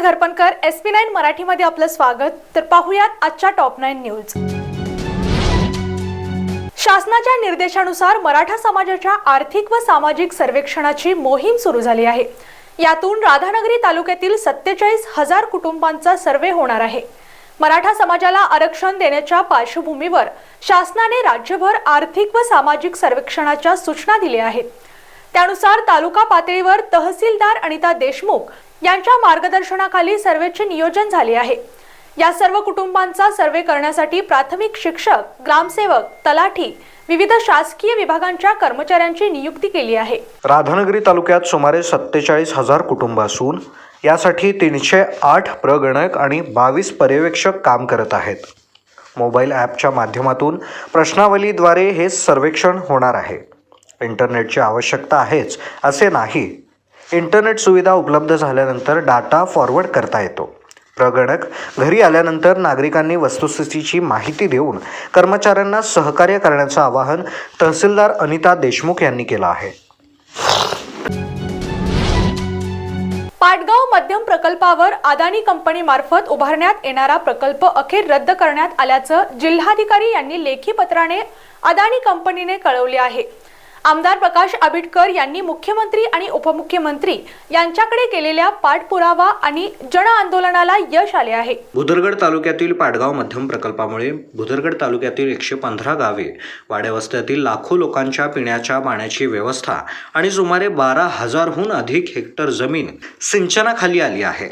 नमस्कार Gharpankar S P nine मराठीमध्ये आपलं स्वागत. तर पाहुयात आजच्या टॉप नाईन न्यूज शासनाच्या निर्देशानुसार मराठा समाजाच्या आर्थिक व सामाजिक सर्वेक्षणाची मोहीम सुरू झाली आहे. यातून राधानगरी तालुक्यातील सत्तेचाळीस हजार कुटुंबांचा सर्वे होणार आहे. मराठा समाजाला आरक्षण देण्याच्या पार्श्वभूमीवर शासनाने राज्यभर आर्थिक व सामाजिक सर्वेक्षणाच्या सूचना दिल्या आहेत. त्यानुसार तालुका पातळीवर तहसीलदार अनिता देशमुख यांच्या मार्गदर्शनाखाली सर्वेचे नियोजन झाले आहे. या सर्व कुटुंबांचा सर्वे करण्यासाठी प्राथमिक शिक्षक ग्रामसेवक तलाठी विविध शासकीय विभागांच्या कर्मचाऱ्यांची नियुक्ती केली आहे. राधानगरी तालुक्यात सुमारे सत्तेचाळीस हजार कुटुंब असून यासाठी तीनशे आठ प्रगणक आणि बावीस पर्यवेक्षक काम करत आहेत. मोबाईल ॲपच्या माध्यमातून प्रश्नावलीद्वारे हे सर्वेक्षण होणार आहे. इंटरनेटची आवश्यकता आहेच असे नाही इंटरनेट सुविधा उपलब्ध झाल्यानंतर डाटा फॉरवर्ड करता येतो. प्रगणक घरी आल्यानंतर नागरिकांनी वस्तुस्थितीची माहिती देऊन कर्मचाऱ्यांना सहकार्य करण्याचं आवाहन तहसीलदार अनिता देशमुख यांनी केलं आहे. पाटगाव मध्यम प्रकल्पावर अदानी कंपनी मार्फत उभारण्यात येणारा प्रकल्प अखेर रद्द करण्यात आल्याचं जिल्हाधिकारी यांनी लेखी पत्राने अदानी कंपनीने कळवले आहे. आमदार प्रकाश आबिटकर यांनी मुख्यमंत्री आणि उपमुख्यमंत्री यांच्याकडे केलेल्या पाठपुरावा आणि जन आंदोलनाला यश आले आहे. भुदरगड तालुक्यातील पाडगाव मध्यम प्रकल्पामुळे भुदरगड तालुक्यातील एकशे पंधरा गावे वाड्यावस्त्यातील लाखो लोकांच्या पिण्याच्या पाण्याची व्यवस्था आणि सुमारे बारा हजारहून अधिक हेक्टर जमीन सिंचनाखाली आली आहे.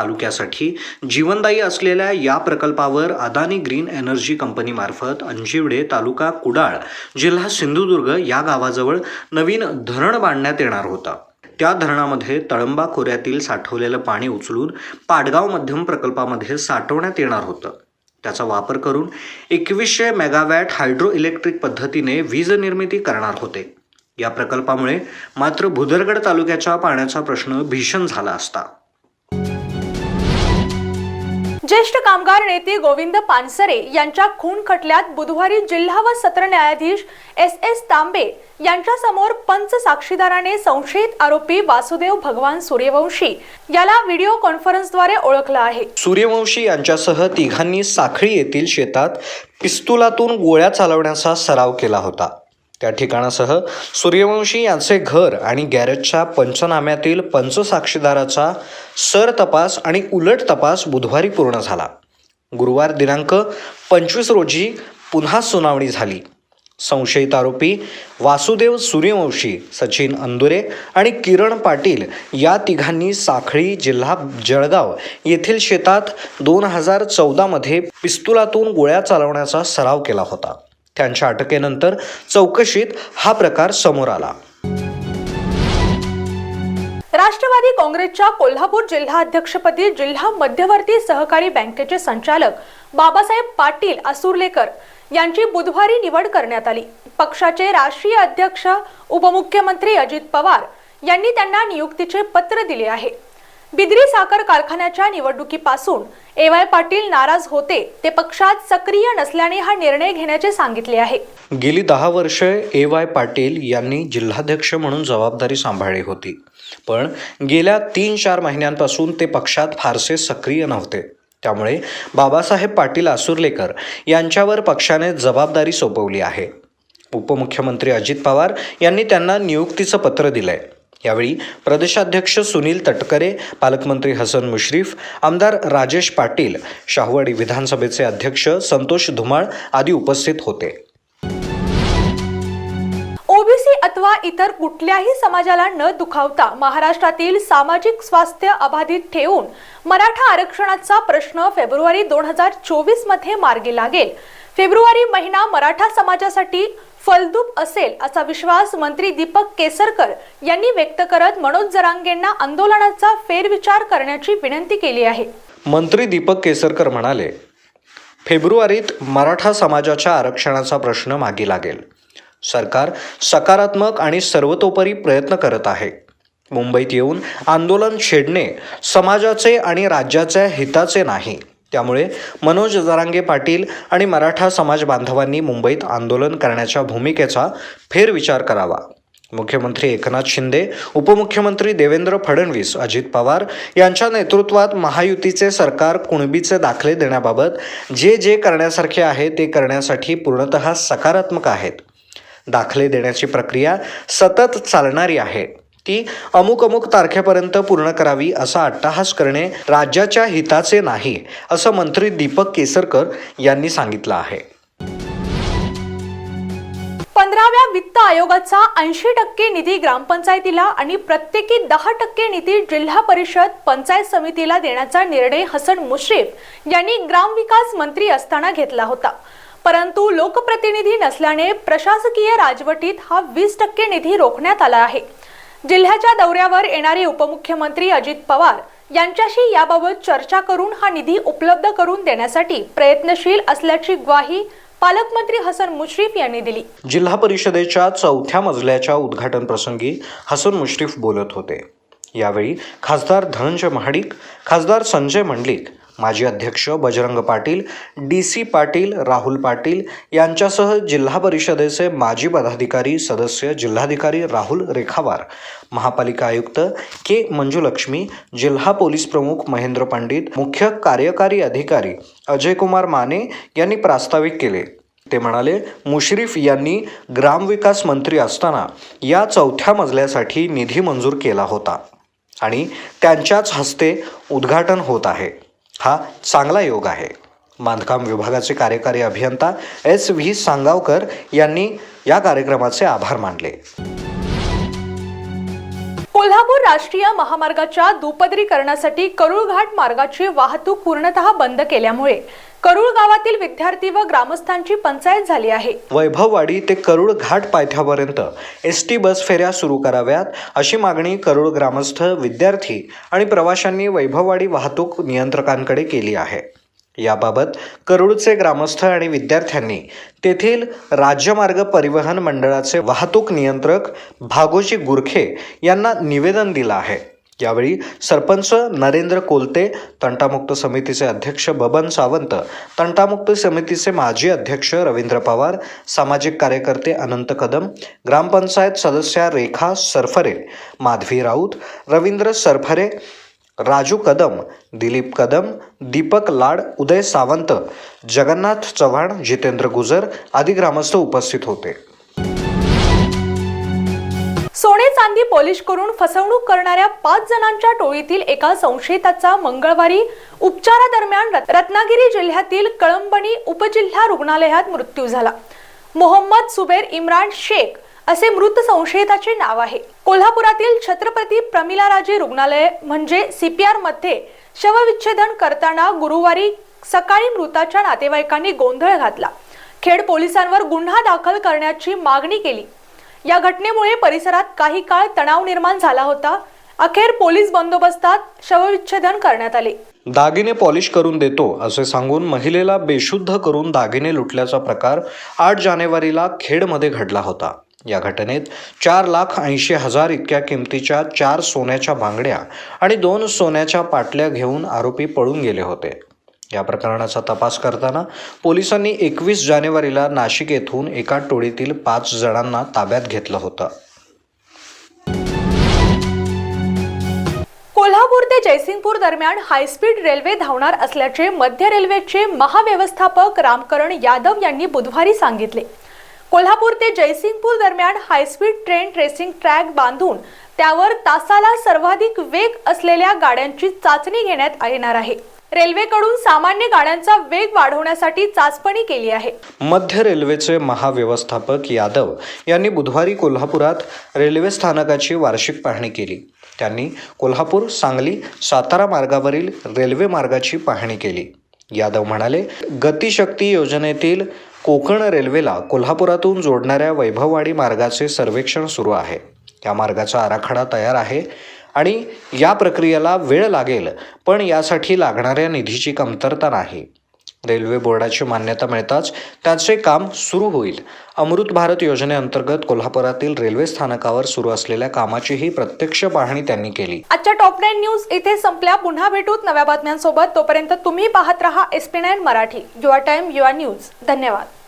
तालुक्यासाठी जीवनदायी असलेल्या या प्रकल्पावर अदानी ग्रीन एनर्जी कंपनीमार्फत अंजिवडे तालुका कुडाळ जिल्हा सिंधुदुर्ग या गावाजवळ नवीन धरण बांधण्यात येणार होतं. त्या धरणामध्ये तळंबा खोऱ्यातील साठवलेलं पाणी उचलून पाडगाव मध्यम प्रकल्पामध्ये साठवण्यात येणार होतं. त्याचा वापर करून एकवीसशे मेगावॅट हायड्रो इलेक्ट्रिक पद्धतीने वीज निर्मिती करणार होते. या प्रकल्पामुळे मात्र भुदरगड तालुक्याच्या पाण्याचा प्रश्न भीषण झाला असता. ज्येष्ठ कामगार नेते गोविंद पानसरे यांच्या खून खटल्यात बुधवारी जिल्हा व सत्र न्यायाधीश एस एस तांबे यांच्यासमोर पंच साक्षीदाराने संशयित आरोपी वासुदेव भगवान सूर्यवंशी याला व्हिडिओ कॉन्फरन्सद्वारे ओळखलं आहे. सूर्यवंशी यांच्यासह तिघांनी साखळी येथील शेतात पिस्तुलातून गोळ्या चालवण्याचा सराव केला होता. त्या ठिकाणासह सूर्यवंशी यांचे घर आणि गॅरेजच्या पंचनाम्यातील पंचसाक्षीदाराचा सर तपास आणि उलट तपास बुधवारी पूर्ण झाला. गुरुवार दिनांक पंचवीस रोजी पुन्हा सुनावणी झाली. संशयित आरोपी वासुदेव सूर्यवंशी सचिन अंदुरे आणि किरण पाटील या तिघांनी साखळी जिल्हा जळगाव येथील शेतात दोन हजार चौदामध्ये पिस्तुलातून गोळ्या चालवण्याचा सराव केला होता. त्यांच्या अटकेनंतर चौकशीत हा प्रकार समोर आला. राष्ट्रवादी काँग्रेसच्या कोल्हापूर जिल्हा अध्यक्षपदी जिल्हा मध्यवर्ती सहकारी बँकेचे संचालक बाबासाहेब पाटील असुर्लेकर यांची बुधवारी निवड करण्यात आली. पक्षाचे राष्ट्रीय अध्यक्ष उपमुख्यमंत्री अजित पवार यांनी त्यांना नियुक्तीचे पत्र दिले आहे. बिद्री साखर कारखान्याच्या निवडणुकीपासून ए वाय पाटील नाराज होते ते पक्षात सक्रिय नसल्याने हा निर्णय घेण्याचे सांगितले आहे. गेली दहा वर्षे ए वाय पाटील यांनी जिल्हाध्यक्ष म्हणून जबाबदारी सांभाळली होती. पण गेल्या तीन चार महिन्यांपासून ते पक्षात फारसे सक्रिय नव्हते. त्यामुळे बाबासाहेब पाटील आसुर्लेकर यांच्यावर पक्षाने जबाबदारी सोपवली आहे. उपमुख्यमंत्री अजित पवार यांनी त्यांना नियुक्तीचं पत्र दिलंय. यावेळी प्रदेशाध्यक्ष सुनील तटकरे पालकमंत्री हसन मुश्रीफ आमदार राजेश पाटील शाहवाडी विधानसभेचे अध्यक्ष संतोष धुमाळ आदी उपस्थित होते. ओबीसी अथवा इतर कुठल्याही समाजाला न दुखावता महाराष्ट्रातील सामाजिक स्वास्थ्य अबाधित ठेवून मराठा आरक्षणाचा प्रश्न फेब्रुवारी दोन हजार चोवीसमध्ये मार्गी लागेल. फेब्रुवारी महिना मराठा समाजासाठी फलदूप असेल असा विश्वास मंत्री दीपक केसरकर यांनी व्यक्त करत मनोज जरांगेंना आंदोलनाचा फेरविचार करण्याची विनंती केली आहे. मंत्री दीपक केसरकर म्हणाले फेब्रुवारीत मराठा समाजाच्या आरक्षणाचा प्रश्न मागे लागेल. सरकार सकारात्मक आणि सर्वतोपरी प्रयत्न करत आहे. मुंबईत येऊन आंदोलन छेडणे समाजाचे आणि राज्याच्या हिताचे नाही. त्यामुळे मनोज जरांगे पाटील आणि मराठा समाज बांधवांनी मुंबईत आंदोलन करण्याच्या भूमिकेचा फेरविचार करावा. मुख्यमंत्री एकनाथ शिंदे उपमुख्यमंत्री देवेंद्र फडणवीस अजित पवार यांच्या नेतृत्वात महायुतीचे सरकार कुणबीचे दाखले देण्याबाबत जे जे करण्यासारखे आहे ते करण्यासाठी पूर्णतः सकारात्मक आहेत. दाखले देण्याची प्रक्रिया सतत चालणारी आहे. ती अमुक अमुक तारखेपर्यंत पूर्ण करावी असा अट्टहास करणे राज्याच्या हिताचे नाही असं मंत्री दीपक केसरकर यांनी सांगितलं आहे. पंधराव्या वित्त आयोगाचा ऐंशी टक्के निधी ग्रामपंचायतीला आणि प्रत्येकी दहा टक्के निधी जिल्हा परिषद पंचायत समितीला देण्याचा निर्णय हसन मुश्रीफ यांनी ग्रामविकास मंत्री असताना घेतला होता. परंतु लोकप्रतिनिधी नसल्याने प्रशासकीय राजवटीत हा वीस टक्के निधी रोखण्यात आला आहे. जिल्ह्याच्या दौऱ्यावर येणारे उपमुख्यमंत्री अजित पवार यांच्याशी याबाबत चर्चा करून हा निधी उपलब्ध करून देण्यासाठी प्रयत्नशील असल्याची ग्वाही पालकमंत्री हसन मुश्रीफ यांनी दिली. जिल्हा परिषदेच्या चौथ्या मजल्याच्या उद्घाटन प्रसंगी हसन मुश्रीफ बोलत होते. यावेळी खासदार धनंजय महाडिक खासदार संजय मंडलिक माजी अध्यक्ष बजरंग पाटील डी सी पाटील राहुल पाटील यांच्यासह जिल्हा परिषदेचे माजी पदाधिकारी सदस्य जिल्हाधिकारी राहुल रेखावार महापालिका आयुक्त के मंजुलक्ष्मी जिल्हा पोलीस प्रमुख महेंद्र पंडित मुख्य कार्यकारी अधिकारी अजयकुमार माने यांनी प्रास्ताविक केले. ते म्हणाले मुश्रीफ यांनी ग्रामविकास मंत्री असताना या चौथ्या मजल्यासाठी निधी मंजूर केला होता. आणि त्यांच्याच हस्ते उद्घाटन होत आहे. हा चांगला योग आहे. बांधकाम विभागाचे कार्यकारी अभियंता एस व्ही सांगावकर यांनी या कार्यक्रमाचे आभार मानले. कोल्हापूर राष्ट्रीय महामार्गाच्या दुपदरीकरणासाठी करुळघाट मार्गाची वाहतूक पूर्णतः बंद केल्यामुळे करूळ गावातील विद्यार्थी व ग्रामस्थांची पंचायत झाली आहे. वैभववाडी ते करूळ घाट पायथ्यापर्यंत एस टी बस फेऱ्या सुरू कराव्यात अशी मागणी करूळ ग्रामस्थ विद्यार्थी आणि प्रवाशांनी वैभववाडी वाहतूक नियंत्रकांकडे केली आहे. याबाबत करूळचे ग्रामस्थ आणि विद्यार्थ्यांनी तेथील राज्यमार्ग परिवहन मंडळाचे वाहतूक नियंत्रक भागोजी गुरखे यांना निवेदन दिलं आहे. यावेळी सरपंच नरेंद्र कोलते तंटामुक्त समितीचे अध्यक्ष बबन सावंत तंटामुक्त समितीचे माजी अध्यक्ष रवींद्र पवार सामाजिक कार्यकर्ते अनंत कदम ग्रामपंचायत सदस्या रेखा सरफरे माधवी राऊत रवींद्र सरफरे राजू कदम दिलीप कदम दीपक लाड उदय सावंत जगन्नाथ चव्हाण जितेंद्र गुजर आदी ग्रामस्थ उपस्थित होते. सोने चांदी पॉलिश करून फसवणूक करणाऱ्या पाच जणांच्या टोळीतील एका संशयिताचा मंगळवारी उपचारादरम्यान रत्नागिरी जिल्ह्यातील कळंबणी उपजिल्हा रुग्णालयात मृत्यू झाला. मोहम्मद सुबेर इम्रान शेख असे मृत संशयिताचे नाव आहे. कोल्हापुरातील छत्रपती प्रमिलाराजे रुग्णालय म्हणजे सीपीआरमध्ये शवविच्छेदन करताना गुरुवारी सकाळी मृताच्या नातेवाईकांनी गोंधळ घातला. खेड पोलिसांवर गुन्हा दाखल करण्याची मागणी केली. या घटनेमुळे परिसरात काही काळ तणाव निर्माण झाला होता. अखेर पोलीस बंदोबस्तात शवविच्छेदन करण्यात आले. दागिने पॉलिश करून देतो असे सांगून महिलेला बेशुद्ध करून दागिने लुटल्याचा प्रकार आठ जानेवारीला खेडमध्ये घडला होता. या घटनेत चार लाख ऐंशी हजार इतक्या किमतीच्या चार सोन्याच्या बांगड्या आणि दोन सोन्याच्या पाटल्या घेऊन आरोपी पळून गेले होते. या प्रकरणाचा तपास करताना पोलिसांनी एकवीस जानेवारीला नाशिक येथून एका टोळीतील पाच जणांना ताब्यात घेतलं होतं. कोल्हापूर ते जयसिंगपूर दरम्यान हायस्पीड रेल्वे धावणार असल्याचे मध्य रेल्वेचे महाव्यवस्थापक रामकरण यादव यांनी बुधवारी सांगितले. कोल्हापूर ते जयसिंगपूर दरम्यान हायस्पीड ट्रेन ट्रेसिंग ट्रॅक बांधून त्यावर तासाला सर्वाधिक वेग असलेल्या गाड्यांची चाचणी घेण्यात येणार आहे. रेल्वेकडून सामान्य गाड्यांचा वेग वाढवण्यासाठी चाचपणी केली आहे. मध्य रेल्वेचे महाव्यवस्थापक यादव यांनी बुधवारी कोल्हापुरात रेल्वे स्थानकाची वार्षिक पाहणी केली. त्यांनी कोल्हापूर सांगली सातारा मार्गावरील रेल्वे मार्गाची पाहणी केली. यादव म्हणाले गतिशक्ती योजनेतील कोकण रेल्वेला कोल्हापुरातून जोडणाऱ्या वैभववाडी मार्गाचे सर्वेक्षण सुरू आहे. या मार्गाचा आराखडा तयार आहे. आणि या प्रक्रियेला वेळ लागेल पण यासाठी लागणाऱ्या निधीची कमतरता नाही. रेल्वे बोर्डाची मान्यता मिळताच त्याचे काम सुरू होईल. अमृत भारत योजनेअंतर्गत कोल्हापुरातील रेल्वे स्थानकावर सुरू असलेल्या कामाचीही प्रत्यक्ष पाहणी त्यांनी केली. आजच्या टॉप नाईन न्यूज इथे संपल्या. पुन्हा भेटूत नव्या बातम्यांसोबत. तोपर्यंत तुम्ही पाहत रहा एस पी नाईन मराठी. युवा टाइम युवा न्यूज. धन्यवाद.